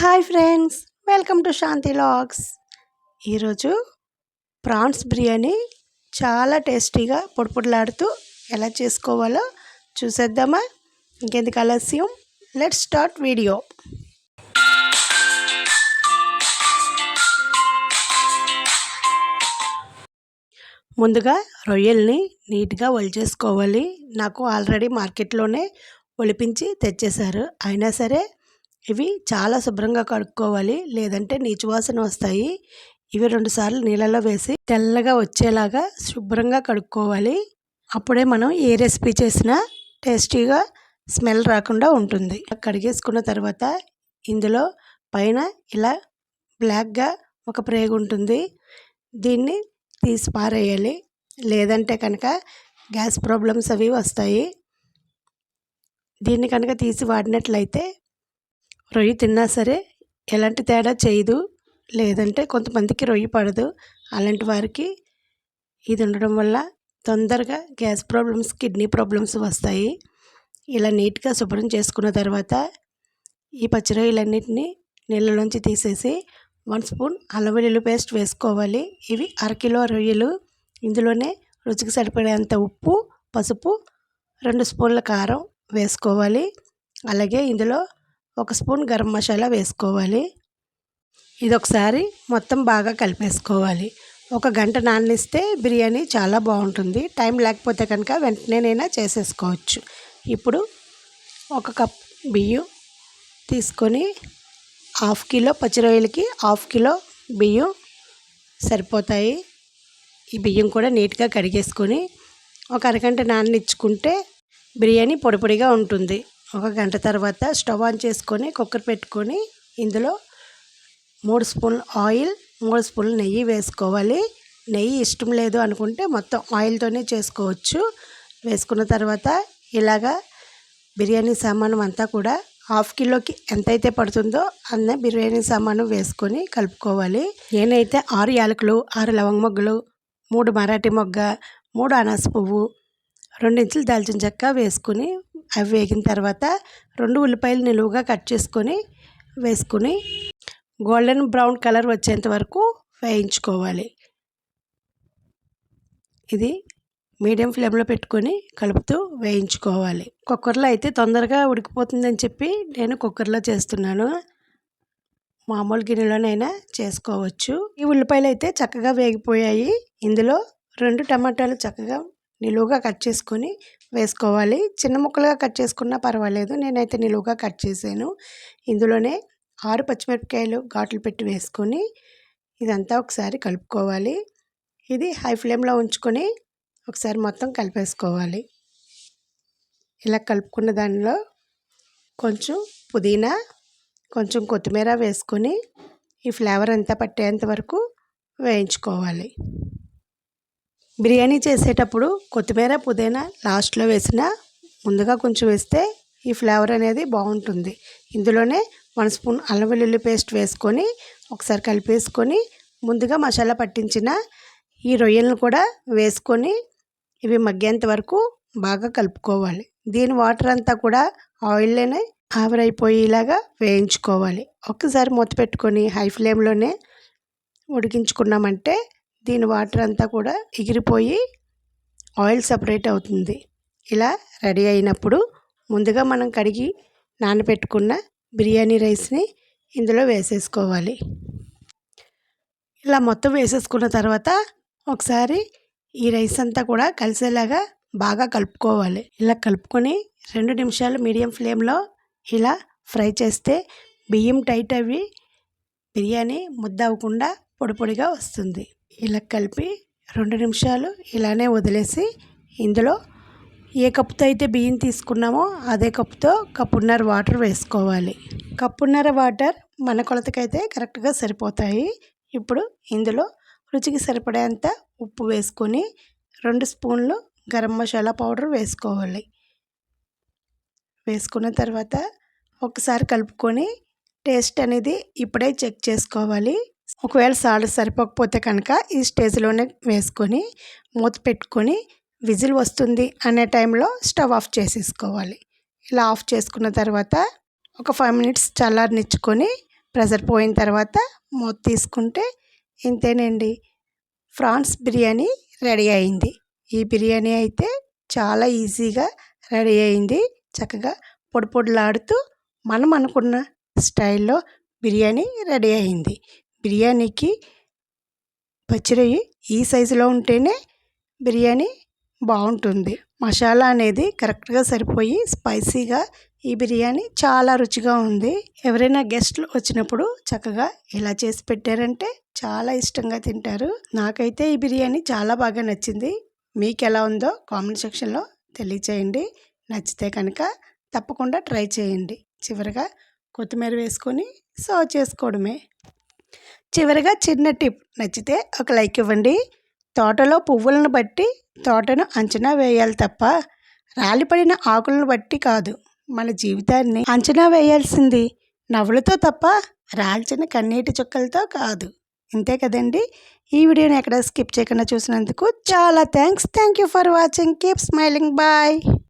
Hi friends welcome to Shanti vlogs. ఈరోజు prawns biryani చాలా టేస్టీగా పొడిపొడలాడుతూ ఎలా చేసుకోవాలో చూసేద్దామా? ఇంకెందుకు ఆలస్యం? Let start video. ముందుగా రొయ్యల్ని నీట్గా ఒలిచేసుకోవాలి. నాకు ఆల్రెడీ మార్కెట్లోనే ఒలిపించి తెచ్చేశారు. అయినా సరే ఇవి చాలా శుభ్రంగా కడుక్కోవాలి. లేదంటే నీచు వాసన వస్తాయి. ఇవి రెండుసార్లు నీళ్ళలో వేసి తెల్లగా వచ్చేలాగా శుభ్రంగా కడుక్కోవాలి. అప్పుడే మనం ఏ రెసిపీ చేసినా టేస్టీగా స్మెల్ రాకుండా ఉంటుంది. కడిగేసుకున్న తర్వాత ఇందులో పైన ఇలా బ్లాక్గా ఒక ప్రేగు ఉంటుంది. దీన్ని తీసి పారేయాలి. లేదంటే కనుక గ్యాస్ ప్రాబ్లమ్స్ అవి వస్తాయి. దీన్ని కనుక తీసి వాడినట్లయితే రొయ్యి తిన్నా సరే ఎలాంటి తేడా చేయదు. లేదంటే కొంతమందికి రొయ్యి పడదు. అలాంటి వారికి ఇది ఉండడం వల్ల తొందరగా గ్యాస్ ప్రాబ్లమ్స్ కిడ్నీ ప్రాబ్లమ్స్ వస్తాయి. ఇలా నీట్గా శుభ్రం చేసుకున్న తర్వాత ఈ పచ్చి రొయ్యలన్నింటినీ నీళ్ళలోంచి తీసేసి వన్ స్పూన్ అల్లం వెల్లుల్లి పేస్ట్ వేసుకోవాలి. ఇవి అరకిలో రొయ్యలు. ఇందులోనే రుచికి సరిపడేంత ఉప్పు పసుపు రెండు స్పూన్ల కారం వేసుకోవాలి. అలాగే ఇందులో ఒక స్పూన్ గరం మసాలా వేసుకోవాలి. ఇది ఒకసారి మొత్తం బాగా కలిపేసుకోవాలి. ఒక గంట నాననిస్తే బిర్యానీ చాలా బాగుంటుంది. టైం లేకపోతే కనుక వెంటనేనైనా చేసేసుకోవచ్చు. ఇప్పుడు ఒక కప్ బియ్యం తీసుకొని హాఫ్ కిలో పచ్చిరొయ్యలకి హాఫ్ కిలో బియ్యం సరిపోతాయి. ఈ బియ్యం కూడా నీట్గా కడిగేసుకొని ఒక అరగంట నాననిచ్చుకుంటే బిర్యానీ పొడిపొడిగా ఉంటుంది. ఒక గంట తర్వాత స్టవ్ ఆన్ చేసుకొని కుక్కర్ పెట్టుకొని ఇందులో మూడు స్పూన్లు ఆయిల్ మూడు స్పూన్లు నెయ్యి వేసుకోవాలి. నెయ్యి ఇష్టం లేదు అనుకుంటే మొత్తం ఆయిల్తోనే చేసుకోవచ్చు. వేసుకున్న తర్వాత ఇలాగా బిర్యానీ సామాను అంతా కూడా హాఫ్ కిలోకి ఎంతైతే పడుతుందో అన్న బిర్యానీ సామాను వేసుకొని కలుపుకోవాలి. నేనైతే ఆరు యాలకులు ఆరు లవంగ మొగ్గలు మూడు మరాఠీ మొగ్గ మూడు అనాస పువ్వు రెండించులు దాల్చిన చెక్క వేసుకుని అవి వేగిన తర్వాత రెండు ఉల్లిపాయలు నిలువుగా కట్ చేసుకొని వేసుకుని గోల్డెన్ బ్రౌన్ కలర్ వచ్చేంత వరకు వేయించుకోవాలి. ఇది మీడియం ఫ్లేమ్లో పెట్టుకొని కలుపుతూ వేయించుకోవాలి. కుక్కర్లో అయితే తొందరగా ఉడికిపోతుందని చెప్పి నేను కుక్కర్లో చేస్తున్నాను. మామూలు గిన్నెలోనైనా చేసుకోవచ్చు. ఈ ఉల్లిపాయలు అయితే చక్కగా వేగిపోయాయి. ఇందులో రెండు టమాటాలు చక్కగా నిలువుగా కట్ చేసుకొని వేసుకోవాలి. చిన్న ముక్కలుగా కట్ చేసుకున్నా పర్వాలేదు. నేనైతే నిలువుగా కట్ చేశాను. ఇందులోనే ఆరు పచ్చిమిరపకాయలు ఘాట్లు పెట్టి వేసుకొని ఇదంతా ఒకసారి కలుపుకోవాలి. ఇది హై ఫ్లేమ్లో ఉంచుకొని ఒకసారి మొత్తం కలిపేసుకోవాలి. ఇలా కలుపుకున్న దానిలో కొంచెం పుదీనా కొంచెం కొత్తిమీర వేసుకొని ఈ ఫ్లేవర్ అంతా పట్టేంత వరకు వేయించుకోవాలి. బిర్యానీ చేసేటప్పుడు కొత్తిమీర పుదీనా లాస్ట్లో వేసిన ముందుగా కొంచెం వేస్తే ఈ ఫ్లేవర్ అనేది బాగుంటుంది. ఇందులోనే వన్ స్పూన్ అల్లం వెల్లుల్లి పేస్ట్ వేసుకొని ఒకసారి కలిపేసుకొని ముందుగా మసాలా పట్టించిన ఈ రొయ్యలను కూడా వేసుకొని ఇవి మగ్గేంత వరకు బాగా కలుపుకోవాలి. దీని వాటర్ అంతా కూడా ఆయిల్లోనే ఆవిరైపోయేలాగా వేయించుకోవాలి. ఒక్కసారి మూత పెట్టుకొని హై ఫ్లేమ్లోనే ఉడికించుకున్నామంటే దీని వాటర్ అంతా కూడా ఎగిరిపోయి ఆయిల్ సపరేట్ అవుతుంది. ఇలా రెడీ అయినప్పుడు ముందుగా మనం కడిగి నానబెట్టుకున్న బిర్యానీ రైస్ని ఇందులో వేసేసుకోవాలి. ఇలా మొత్తం వేసేసుకున్న తర్వాత ఒకసారి ఈ రైస్ అంతా కూడా కలిసేలాగా బాగా కలుపుకోవాలి. ఇలా కలుపుకొని రెండు నిమిషాలు మీడియం ఫ్లేమ్లో ఇలా ఫ్రై చేస్తే బియ్యం టైట్ అవి బిర్యానీ ముద్ద అవ్వకుండా పొడి పొడిగా వస్తుంది. ఇలా కలిపి రెండు నిమిషాలు ఇలానే వదిలేసి ఇందులో ఏ కప్పుతో అయితే బియ్యం తీసుకున్నామో అదే కప్పుతో కప్పున్నర వాటర్ వేసుకోవాలి. కప్పున్నర వాటర్ మన కొలతకైతే కరెక్ట్గా సరిపోతాయి. ఇప్పుడు ఇందులో రుచికి సరిపడేంత ఉప్పు వేసుకొని రెండు స్పూన్లు గరం మసాలా పౌడర్ వేసుకోవాలి. వేసుకున్న తర్వాత ఒకసారి కలుపుకొని టేస్ట్ అనేది ఇప్పుడే చెక్ చేసుకోవాలి. ఒకవేళ సాల్ట్ సరిపోకపోతే కనుక ఈ స్టేజ్లోనే వేసుకొని మూత పెట్టుకొని విజిల్ వస్తుంది అనే టైంలో స్టవ్ ఆఫ్ చేసేసుకోవాలి. ఇలా ఆఫ్ చేసుకున్న తర్వాత ఒక ఫైవ్ మినిట్స్ చల్లారనిచ్చుకొని ప్రెషర్ పోయిన తర్వాత మూత తీసుకుంటే ఇంతేనండి. ఫ్రాన్స్ బిర్యానీ రెడీ అయింది. ఈ బిర్యానీ అయితే చాలా ఈజీగా రెడీ అయింది. చక్కగా పొడి పొడిలాడుతూ మనం అనుకున్న స్టైల్లో బిర్యానీ రెడీ అయింది. బిర్యానీకి పచ్చిరొయ్యి ఈ సైజులో ఉంటేనే బిర్యానీ బాగుంటుంది. మసాలా అనేది కరెక్ట్గా సరిపోయి స్పైసీగా ఈ బిర్యానీ చాలా రుచిగా ఉంది. ఎవరైనా గెస్ట్లు వచ్చినప్పుడు చక్కగా ఇలా చేసి పెట్టారంటే చాలా ఇష్టంగా తింటారు. నాకైతే ఈ బిర్యానీ చాలా బాగా నచ్చింది. మీకు ఎలా ఉందో కామెంట్ సెక్షన్లో తెలియచేయండి. నచ్చితే కనుక తప్పకుండా ట్రై చేయండి. చివరిగా కొత్తిమీర వేసుకొని సర్వ్ చేసుకోవడమే. చివరిగా చిన్న టిప్. నచ్చితే ఒక లైక్ ఇవ్వండి. తోటలో పువ్వులను బట్టి తోటను అంచనా వేయాలి తప్ప రాలిపడిన ఆకులను బట్టి కాదు. మన జీవితాన్ని అంచనా వేయాల్సింది నవ్వులతో తప్ప రాల్చిన కన్నీటి చుక్కలతో కాదు. ఇంతే కదండి? ఈ వీడియోని ఎక్కడ స్కిప్ చేయకుండా చూసినందుకు చాలా thanks thank you for watching. Keep smiling. Bye.